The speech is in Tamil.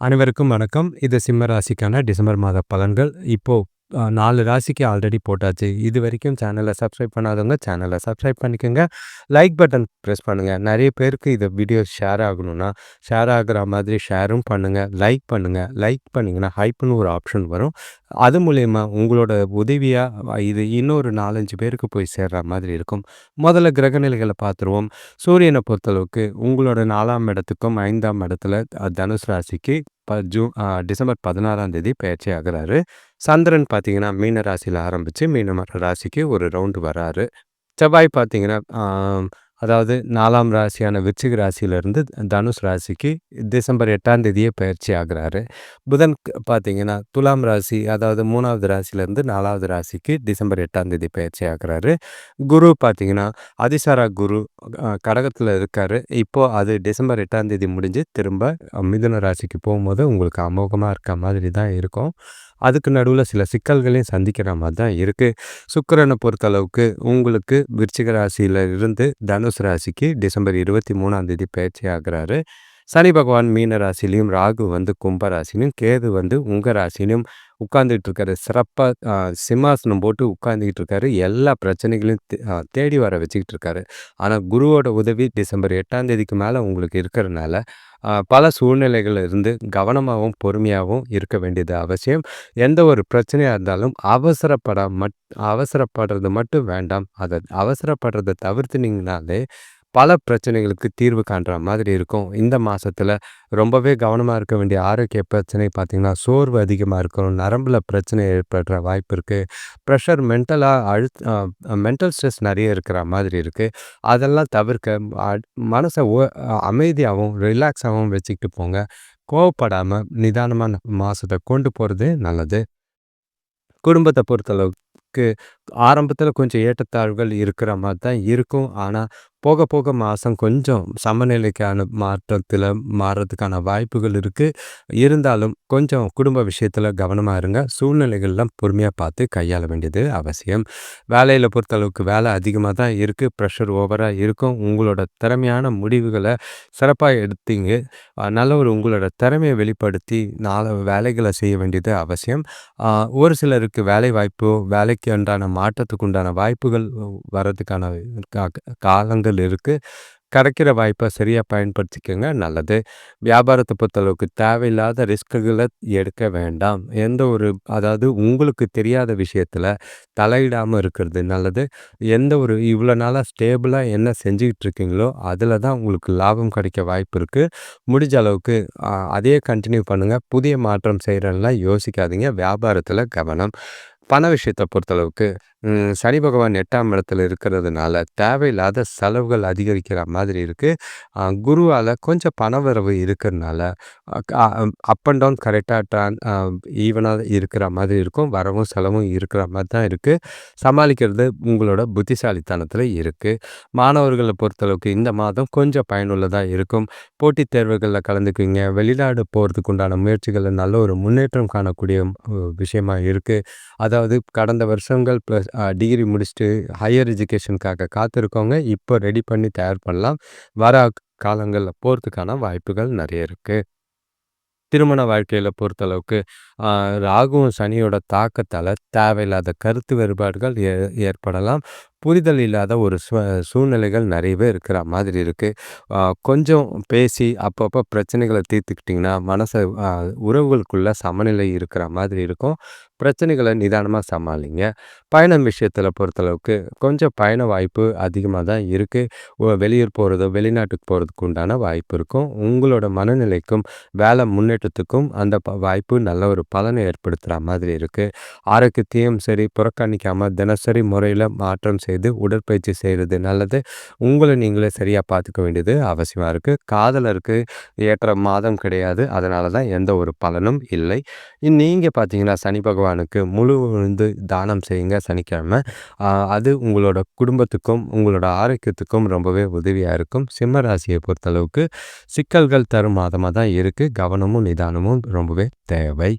அனைவருக்கும் வணக்கம். இது சிம்ம ராசிக்கான டிசம்பர் மாத பலன்கள். இப்போ நாலு ராசிக்கு ஆல்ரெடி போட்டாச்சு. இது வரைக்கும் சேனலை சப்ஸ்கிரைப் பண்ணாதவங்க சேனலை சப்ஸ்கிரைப் பண்ணிக்கங்க. லைக் பட்டன் ப்ரெஸ் பண்ணுங்கள் நிறைய பேருக்கு இந்த வீடியோ ஷேர் ஆகணும்னா, ஷேர் ஆகுற மாதிரி ஷேரும் பண்ணுங்கள் லைக் பண்ணுங்கள் லைக் பண்ணிங்கன்னா ஹைப்புன்னு ஒரு ஆப்ஷன் வரும். அது மூலயமா உங்களோட உதவியாக இது இன்னொரு 4, 5 பேருக்கு போய் சேர்கிற மாதிரி இருக்கும். முதல்ல கிரகநிலைகளை பார்த்துருவோம். சூரியனை பொறுத்தளவுக்கு உங்களோட நாலாம் இடத்துக்கும், ஐந்தாம் இடத்துல தனுஷ் தனுசு ராசிக்கு ப ஜூன் டிசம்பர் 16ஆம் தேதி பெயர்ச்சி ஆகுறாரு. சந்திரன் பார்த்தீங்கன்னா, மீன ராசியில ஆரம்பித்து மீன ராசிக்கு ஒரு ரவுண்டு வராரு. செவ்வாய் பார்த்தீங்கன்னா, அதாவது நாலாம் ராசியான விருச்சிக ராசியிலிருந்து தனுஷ் ராசிக்கு டிசம்பர் எட்டாம் தேதியே பயிற்சி ஆகிறாரு புதன் பார்த்தீங்கன்னா, துலாம் ராசி அதாவது மூணாவது ராசியிலேருந்து நாலாவது ராசிக்கு டிசம்பர் எட்டாம் தேதி பயிற்சி ஆகுறாரு. குரு பார்த்தீங்கன்னா, அதிசாரா குரு கடகத்தில் இருக்கார் இருக்காரு. அது டிசம்பர் எட்டாம் தேதி முடிஞ்சு திரும்ப மிதுன ராசிக்கு போகும்போது உங்களுக்கு அமோகமாக இருக்க மாதிரி தான் இருக்கும். அதுக்கு நடுவில் சில சிக்கல்களையும் சந்திக்கிற மாதிரி தான் இருக்குது சுக்கரனை பொறுத்தளவுக்கு உங்களுக்கு விருச்சிக ராசியில இருந்து தனுஷ் ராசிக்கு டிசம்பர் 23ஆம் தேதி பெயர்ச்சி ஆகுறாரு. சனி பகவான் மீன ராசிலையும் ராகு வந்து கும்ப ராசிலையும் கேது வந்து உங்கள் ராசிலையும் உட்காந்துக்கிட்டு இருக்காரு. சிறப்பாக சிம்மாசனம் போட்டு உட்காந்துக்கிட்டு இருக்காரு. எல்லா பிரச்சனைகளையும் தேடி வர வச்சுக்கிட்டு இருக்காரு. ஆனால் குருவோட உதவி டிசம்பர் எட்டாம் தேதிக்கு மேலே உங்களுக்கு இருக்கிறனால, பல சூழ்நிலைகள் இருந்து கவனமாகவும் பொறுமையாகவும் இருக்க வேண்டியது அவசியம். எந்த ஒரு பிரச்சனையாக இருந்தாலும் அவசரப்பட மட் அவசரப்படுறது மட்டும் வேண்டாம். அதை அவசரப்படுறதை தவிர்த்துனீங்கனாலே, பல பிரச்சனைகளுக்கு தீர்வு காண்ற மாதிரி இருக்கும். இந்த மாசத்துல ரொம்பவே கவனமா இருக்க வேண்டிய ஆரோக்கிய பிரச்சனை பார்த்தீங்கன்னா, சோர்வு அதிகமா இருக்கும். நரம்புல பிரச்சனை ஏற்படுற வாய்ப்பு இருக்கு. ப்ரெஷர் மென்டலா அழுத் மென்டல் ஸ்ட்ரெஸ் நிறைய இருக்கிற மாதிரி இருக்கு. அதெல்லாம் தவிர்க்க மனசை அமைதியாகவும் ரிலாக்ஸாகவும் வச்சுக்கிட்டு போங்க. கோவப்படாம நிதானமான மாசத்தை கொண்டு போறது நல்லது. குடும்பத்தை பொறுத்தளவுக்கு ஆரம்பத்தில் கொஞ்சம் ஏற்றத்தாழ்வுகள் இருக்கிற மாதிரி தான் இருக்கும். ஆனால் போக போக மாதம் கொஞ்சம் சமநிலைக்கான மாற்றத்தில் மாறுறதுக்கான வாய்ப்புகள் இருக்குது இருந்தாலும் கொஞ்சம் குடும்ப விஷயத்தில் கவனமாக இருங்க. சூழ்நிலைகள்லாம் பொறுமையாக பார்த்து கையாள வேண்டியது அவசியம். வேலையில் பொறுத்தளவுக்கு வேலை அதிகமாக தான் இருக்குது ப்ரெஷர் ஓவராக இருக்கும். உங்களோட திறமையான முடிவுகளை சிறப்பாக எடுத்தீங்க. நல்ல ஒரு உங்களோட திறமையை வெளிப்படுத்தி நாலு வேலைகளை செய்ய வேண்டியது அவசியம். ஒரு சிலருக்கு வேலைவாய்ப்போ, வேலைக்கு உண்டான மாற்றத்துக்கு உண்டான வாய்ப்புகள் வர்றதுக்கான காலங்கள் இருக்குது கிடைக்கிற வாய்ப்பை சரியாக பயன்படுத்திக்கோங்க நல்லது. வியாபாரத்தை பொறுத்தளவுக்கு தேவையில்லாத ரிஸ்க்குகளை எடுக்க வேண்டாம். எந்த ஒரு அதாவது உங்களுக்கு தெரியாத விஷயத்தில் தலையிடாமல் இருக்கிறது நல்லது. எந்த ஒரு இவ்வளோ நாளாக ஸ்டேபிளாக என்ன செஞ்சுக்கிட்டு இருக்கீங்களோ, அதில் தான் உங்களுக்கு லாபம் கிடைக்க வாய்ப்பு இருக்குது முடிஞ்ச அளவுக்கு அ அதையே கன்டின்யூ புதிய மாற்றம் செய்கிறதெல்லாம் யோசிக்காதீங்க. வியாபாரத்தில் கவனம். பண விஷயத்தை பொறுத்தளவுக்கு சனி பகவான் எட்டாம் இடத்துல இருக்கிறதுனால, தேவையில்லாத செலவுகள் அதிகரிக்கிற மாதிரி இருக்குது குருவால் கொஞ்சம் பணவரவு இருக்கிறனால, அப் அண்ட் டவுன் கரெக்டாக ட்ரான் ஈவனாக இருக்கிற மாதிரி இருக்கும். வரவும், செலவும் இருக்கிற மாதிரி தான் இருக்குது சமாளிக்கிறது உங்களோட புத்திசாலித்தனத்தில் இருக்குது மாணவர்களை பொறுத்தளவுக்கு இந்த மாதம் கொஞ்சம் பயனுள்ளதாக இருக்கும். போட்டித் தேர்வுகளில் கலந்துக்குவீங்க. வெளிநாடு போகிறதுக்கு உண்டான முயற்சிகளில் நல்ல ஒரு முன்னேற்றம் காணக்கூடிய விஷயமாக விஷயமா அதாவது கடந்த வருஷங்கள் ப்ளஸ் டிகிரி முடிச்சுட்டு ஹையர் எஜுகேஷனுக்காக காத்திருக்கவங்க, இப்போ ரெடி பண்ணி தயார் பண்ணலாம். வர காலங்களில் போகிறதுக்கான வாய்ப்புகள் நிறைய இருக்குது திருமண வாழ்க்கையில் பொறுத்தளவுக்கு, ராகுவும், சனியோட தாக்கத்தால் தேவையில்லாத கருத்து வேறுபாடுகள் ஏ ஏற்படலாம். புரிதல் இல்லாத ஒரு சூழ்நிலைகள் நிறையவே இருக்கிற மாதிரி இருக்குது கொஞ்சம் பேசி அப்பப்போ பிரச்சனைகளை தீர்த்துக்கிட்டிங்கன்னா மனசை உறவுகளுக்குள்ள சமநிலை இருக்கிற மாதிரி இருக்கும். பிரச்சனைகளை நிதானமாக சமாளிங்க. பயணம் விஷயத்தில் பொறுத்தளவுக்கு கொஞ்சம் பயண வாய்ப்பு அதிகமாக தான் இருக்குது வெளியூர் போகிறதோ வெளிநாட்டுக்கு போகிறதுக்கு உண்டான வாய்ப்பு இருக்கும். உங்களோட மனநிலைக்கும், வேலை முன்னேற்றத்துக்கும் அந்த வாய்ப்பு நல்ல ஒரு பலனை ஏற்படுத்துகிற மாதிரி இருக்குது ஆரோக்கியத்தையும் சரி புறக்கணிக்காமல் தினசரி முறையில் மாற்றம் செய்து உடற்பயிற்சி செய்கிறது நல்லது. உங்களை நீங்களே சரியாக பார்த்துக்க வேண்டியது அவசியமாக இருக்குது காதலருக்கு ஏற்ற மாதம் கிடையாது. அதனால தான் எந்த ஒரு பலனும் இல்லை. நீங்கள் பார்த்தீங்கன்னா, சனி பகவானுக்கு முழு விழுந்து தானம் செய்யுங்க சனிக்கிழமை. அது உங்களோட குடும்பத்துக்கும், உங்களோட ஆரோக்கியத்துக்கும் ரொம்பவே உதவியாக இருக்கும். சிம்ம ராசியை பொறுத்தளவுக்கு சிக்கல்கள் தரும் மாதமாக தான் இருக்குது கவனமும், நிதானமும் ரொம்பவே தேவை.